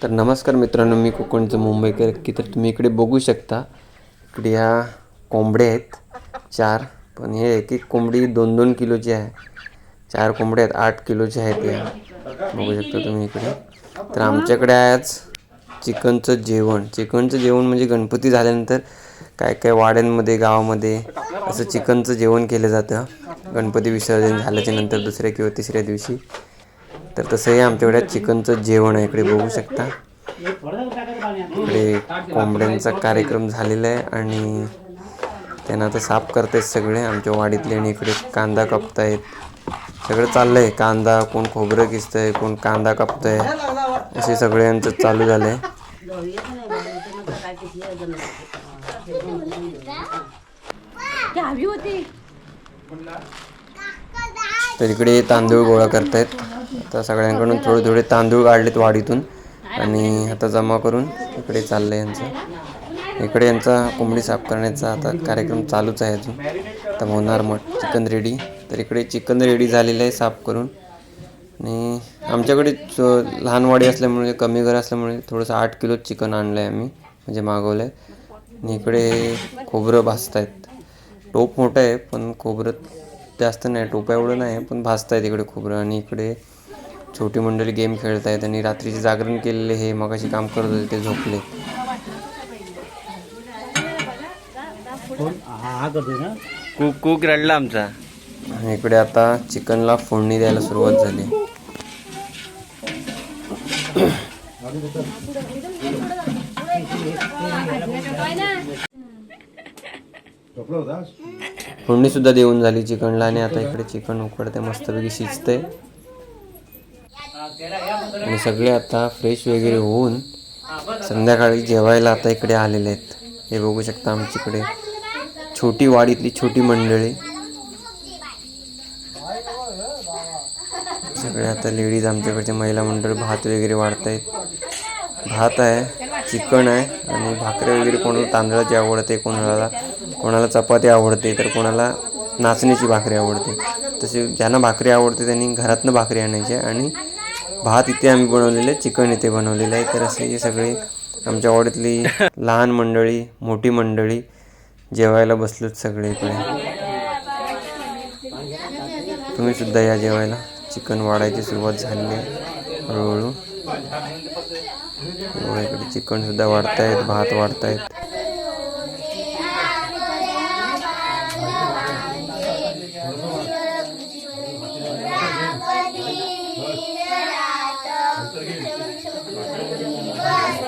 तर नमस्कार मित्रांनो मी कोकणचं मुंबईकर. की तर तुम्ही इकडे बघू शकता इकडे ह्या कोंबड्या आहेत चार. पण हे एक एक कोंबडी दोन दोन किलोची आहे. चार कोंबड्या आहेत आठ किलोच्या आहेत या बघू शकता तुम्ही इकडे. तर आमच्याकडे आज चिकनचं जेवण. चिकनचं जेवण म्हणजे गणपती झाल्यानंतर काय काय वाड्यांमध्ये गावामध्ये असं चिकनचं जेवण केलं जातं. गणपती विसर्जन झाल्याच्यानंतर दुसऱ्या किंवा तिसऱ्या दिवशी. तर तसंही आमच्याकडे चिकनचं जेवण आहे. इकडे बघू शकता. इकडे कोंबड्यांचा कार्यक्रम झालेला आहे आणि त्यांना आता साफ करतायत सगळे. आमच्या वाडीतले आणि इकडे कांदा कापतायत. सगळं चाललंय. कांदा कोण खोबरं किसतंय कोण कांदा कापतंय. असे सगळ्यांचं चालू झालंय. ती हवी होती. तर इकडे तांदूळ गोळा करतायत. आता सगळ्यांकडून थोडे थोडे तांदूळ काढलेत वाडीतून आणि आता जमा करून इकडे चाललंय यांचं. इकडे यांचा कोंबडी साफ करण्याचा आता कार्यक्रम चालूच आहे अजून. आता होणार मग चिकन रेडी. तर इकडे चिकन रेडी झालेलं आहे साफ करून. आणि आमच्याकडे लहान वाडी असल्यामुळे कमी घर असल्यामुळे थोडंसं आठ किलो चिकन आणलं आहे आम्ही म्हणजे मागवलं आहे आणि इकडे खोबरं भाजतायत. टोप मोठं आहे पण खोबरं जास्त नाही टोपा एवढं नाही पण भाजतायत इकडे खोबरं. आणि इकडे छोटी मंडळी गेम खेळतायत आणि रात्रीचे जागरण केलेले हे मगाशी काम करत होते ते झोपले. कुक कुक रडला आमचा. आणि इकडे आता चिकनला फोडणी द्यायला सुरुवात झाली. फोडणी सुद्धा देऊन झाली चिकनला आणि आता इकडे चिकन उकडते मस्तपैकी शिजते आणि सगळे आता फ्रेश वगैरे होऊन संध्याकाळी जेवायला आता इकडे आलेले आहेत. हे बघू शकता आमच्याकडे छोटी वाडीतली छोटी मंडळी. सगळे आता लेडीज आमच्याकडचे महिला मंडळ भात वगैरे वाढतायत. भात आहे चिकन आहे आणि भाकरी वगैरे कोणाला तांदळाची आवडते कोणाला कोणाला चपाती आवडते तर कोणाला नाचण्याची भाकरी आवडते. तसे ज्यांना भाकरी आवडते त्यांनी घरातनं भाकरी आणायची आहे आणि भात इथे आम्ही बनवलेलं आहे चिकन इथे बनवलेलं आहे. तर असे हे सगळे आमच्या वाडीतली लहान मंडळी मोठी मंडळी जेवायला बसलोत सगळे इकडे. तुम्ही सुद्धा या जेवायला. चिकन वाढायची सुरुवात झालेली आहे हळूहळू. इकडे चिकन सुद्धा वाढतायत भात वाढतायत.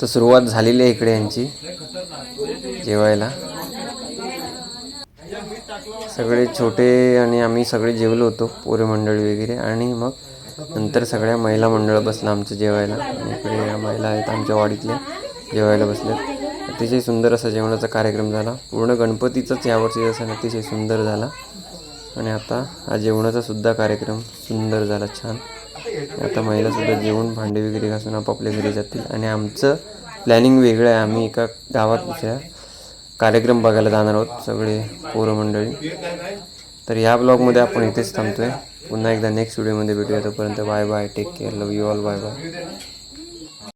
तर सुरुवात झालेली आहे इकडे यांची जेवायला. सगळे छोटे आणि आम्ही सगळे जेवलो होतो पोरे मंडळी वगैरे. आणि मग नंतर सगळ्या महिला मंडळ बसलं आमचं जेवायला. आणि इकडे या महिला आहेत आमच्या वाडीतल्या जेवायला बसल्यात. अतिशय सुंदर असा जेवणाचा कार्यक्रम झाला. पूर्ण गणपतीचाच यावर्षी असा अतिशय सुंदर झाला. आणि आता हा जेवणाचा सुद्धा कार्यक्रम सुंदर झाला छान. आता महिलासुद्धा जेवण भांडे वगैरे घासून आपापल्या घरी जातील. आणि आमचं प्लॅनिंग वेगळं आहे. आम्ही एका गावात दुसऱ्या कार्यक्रम बघायला जाणार आहोत सगळे पोरं मंडळी. तर ह्या ब्लॉगमध्ये आपण इथेच थांबतोय. पुन्हा एकदा नेक्स्ट व्हिडिओमध्ये भेटूया. तोपर्यंत bye bye take care love you all bye bye